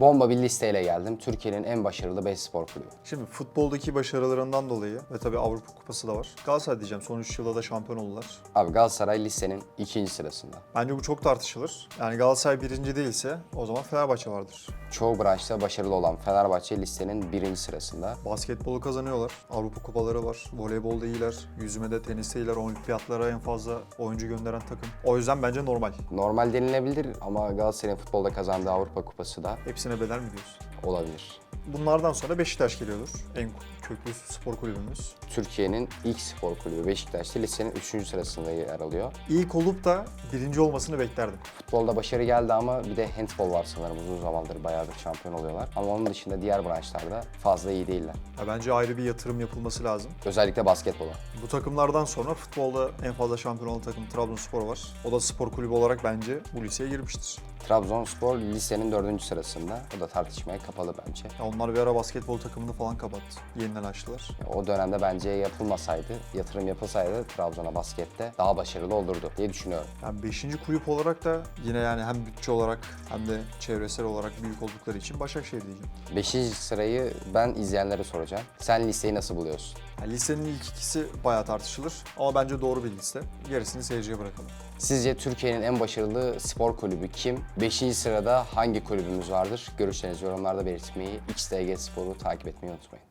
Bomba bir listeyle geldim. Türkiye'nin en başarılı 5 spor kulübü. Şimdi futboldaki başarılarından dolayı ve tabii Avrupa Kupası da var. Galatasaray diyeceğim son 3 yılda da şampiyon oldular. Abi Galatasaray listenin ikinci sırasında. Bence bu çok tartışılır. Yani Galatasaray birinci değilse o zaman Fenerbahçe vardır. Çoğu branşta başarılı olan Fenerbahçe listenin birinci sırasında. Basketbolu kazanıyorlar. Avrupa kupaları var. Voleybolda iyiler. Yüzmede, teniste iyiler. Olimpiyatlara en fazla oyuncu gönderen takım. O yüzden bence normal. Normal denilebilir ama Galatasaray'ın futbolda kazandığı Avrupa Kupası da Hepsine bedel mi diyorsun? olabilir. Bunlardan sonra Beşiktaş geliyordur. En köklü spor kulübümüz. Türkiye'nin ilk spor kulübü Beşiktaş'ta listenin 3. sırasında yer alıyor. İlk olup da birinci olmasını beklerdim. Futbolda başarı geldi ama bir de handball var sanırım uzun zamandır bayağıdır şampiyon oluyorlar. Ama onun dışında diğer branşlarda fazla iyi değiller. Ya bence ayrı bir yatırım yapılması lazım. Özellikle basketbola. Bu takımlardan sonra futbolda en fazla şampiyon olan takım Trabzonspor var. O da spor kulübü olarak bence bu liseye girmiştir. Trabzonspor listenin 4. sırasında. O da tartışmaya kapalı bence. Ya onlar bir ara basketbol takımını falan kapattı. Yeniden açtılar. O dönemde bence yapılmasaydı, yatırım yapılsaydı Trabzon'a baskette daha başarılı olurdu diye düşünüyorum. Yani 5. kulüp olarak da yine yani hem bütçe olarak hem de çevresel olarak büyük oldukları için Başakşehir diyeceğim. 5. sırayı ben izleyenlere soracağım. Sen listeyi nasıl buluyorsun? Yani listenin ilk ikisi bayağı tartışılır ama bence doğru bir liste. Gerisini seyirciye bırakalım. Sizce Türkiye'nin en başarılı spor kulübü kim? 5. sırada hangi kulübümüz vardır? Görüşlerinizi yorumlarda belirtmeyi, XTG Spor'u takip etmeyi unutmayın.